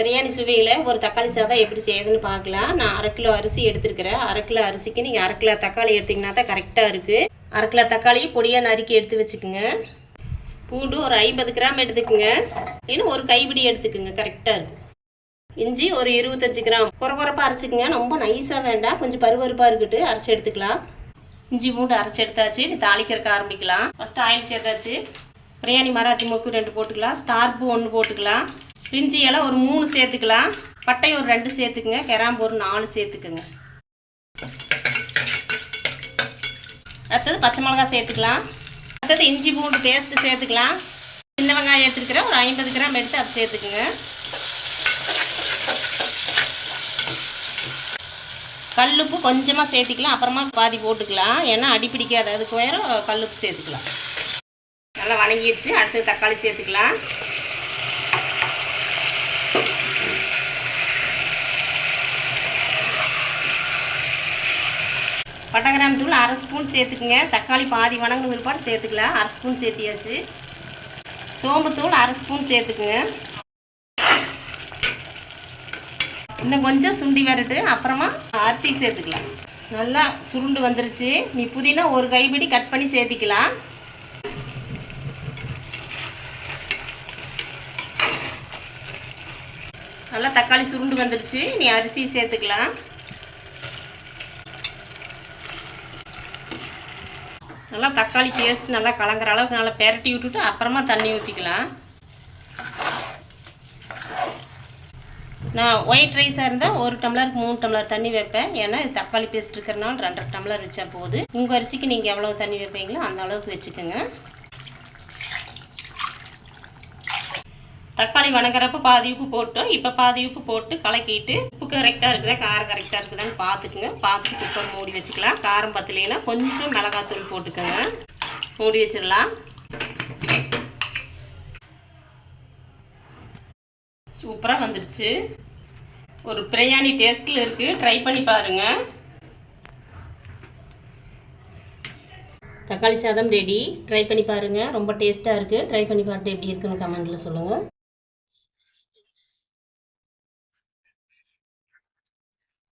பிரியாணி சுவையில் ஒரு தக்காளி சாதம் எப்படி செய்யுதுன்னு பார்க்கலாம். நான் அரை கிலோ அரிசி எடுத்துருக்கிறேன். அரை கிலோ அரிசிக்கு நீங்கள் அரை கிலோ தக்காளி எடுத்திங்கன்னா தான் கரெக்டாக இருக்குது அரை கிலோ தக்காளி பொடியாக நறுக்கி எடுத்து வச்சுக்கோங்க. பூண்டு ஒரு ஐம்பது கிராம் எடுத்துக்கோங்க. இன்னும் ஒரு கைப்பிடி எடுத்துக்கோங்க. கரெக்டாக இருக்கும் இஞ்சி ஒரு இருபத்தஞ்சி கிராம். குறை குறைப்பாக அரைச்சிக்கங்க. ரொம்ப நைஸாக வேண்டாம். கொஞ்சம் பருவருப்பாக இருக்கட்டு அரைச்சி எடுத்துக்கலாம். இஞ்சி பூண்டு அரைச்சி எடுத்தாச்சு. நீ தாளிக்கிறக்க ஆரம்பிக்கலாம். ஃபஸ்ட்டு ஆயில் சேர்த்தாச்சு. பிரியாணி மராத்தி மொக்கு ரெண்டு போட்டுக்கலாம். ஸ்டார் பூ ஒன்று போட்டுக்கலாம். பிரிஞ்சி இலை ஒரு மூணு சேர்த்துக்கலாம். பட்டை ஒரு ரெண்டு சேர்த்துக்குங்க. கிராம்பு ஒரு நாலு சேர்த்துக்குங்க. அடுத்தது பச்சை மிளகாய் சேர்த்துக்கலாம். அடுத்தது இஞ்சி பூண்டு பேஸ்ட்டு சேர்த்துக்கலாம். சின்ன வெங்காயம் எடுத்துருக்கிறேன். ஒரு ஐம்பது கிராம் எடுத்து அதை சேர்த்துக்குங்க. கல்லுப்பு கொஞ்சமாக சேர்த்துக்கலாம். அப்புறமா பாதி போட்டுக்கலாம். ஏன்னா அடி பிடிக்காது. அதுக்கு வேற கல்லுப்பு சேர்த்துக்கலாம். நல்லா வணங்கிடுச்சு. அடுத்து தக்காளி சேர்த்துக்கலாம். பட்டகிராம் தூள் அரை ஸ்பூன் சேர்த்துக்குங்க. தக்காளி பாதி வணங்க விற்பாடு சேர்த்துக்கலாம் அரை ஸ்பூன் சேர்த்தியாச்சு. சோம்புத்தூள் அரை ஸ்பூன் சேர்த்துக்குங்க. இன்னும் கொஞ்சம் சுண்டி வரட்டு. அப்புறமா அரிசி சேர்த்துக்கலாம். நல்லா சுருண்டு வந்துருச்சு. நீ புதினா ஒரு கைப்பிடி கட் பண்ணி சேர்த்திக்கலாம். நல்லா தக்காளி சுருண்டு வந்துடுச்சு. நீ அரிசி சேர்த்துக்கலாம். நல்லா தக்காளி பேஸ்ட் நல்லா கலங்குற அளவுக்கு நல்லா பெரட்டி விட்டுட்டு அப்புறமா தண்ணி ஊற்றிக்கலாம் நான் ஒயிட் ரைஸாக இருந்தால் ஒரு டம்ளருக்கு மூணு டம்ளர் தண்ணி வைப்பேன். ஏன்னா இது தக்காளி பேஸ்ட் இருக்கிறனால ரெண்டரை டம்ளர் வச்சா போகுது. உங்கள் அரிசிக்கு நீங்கள் எவ்வளோ தண்ணி வைப்பீங்களோ அந்த அளவுக்கு வச்சுக்கோங்க. தக்காளி வணங்குறப்ப பாதி உப்பு போட்டோம். இப்போ பாதி உப்பு போட்டு கலக்கிட்டு உப்பு கரெக்டாக இருக்குதா காரம் கரெக்டாக இருக்குதான்னு பார்த்துக்குங்க. பார்த்துட்டு குக்கர் மூடி வச்சுக்கலாம். காரம் பத்தலைன்னா கொஞ்சம் மிளகாத்தூள் போட்டுக்கோங்க. மூடி வச்சிடலாம். சூப்பராக வந்துடுச்சு. ஒரு பிரியாணி டேஸ்ட்டில் இருக்குது ட்ரை பண்ணி பாருங்கள் தக்காளி சாதம் ரெடி ட்ரை பண்ணி பாருங்கள் ரொம்ப டேஸ்ட்டாக இருக்குது ட்ரை பண்ணி பார்த்துட்டு எப்படி இருக்குன்னு கமெண்ட்டில் சொல்லுங்கள்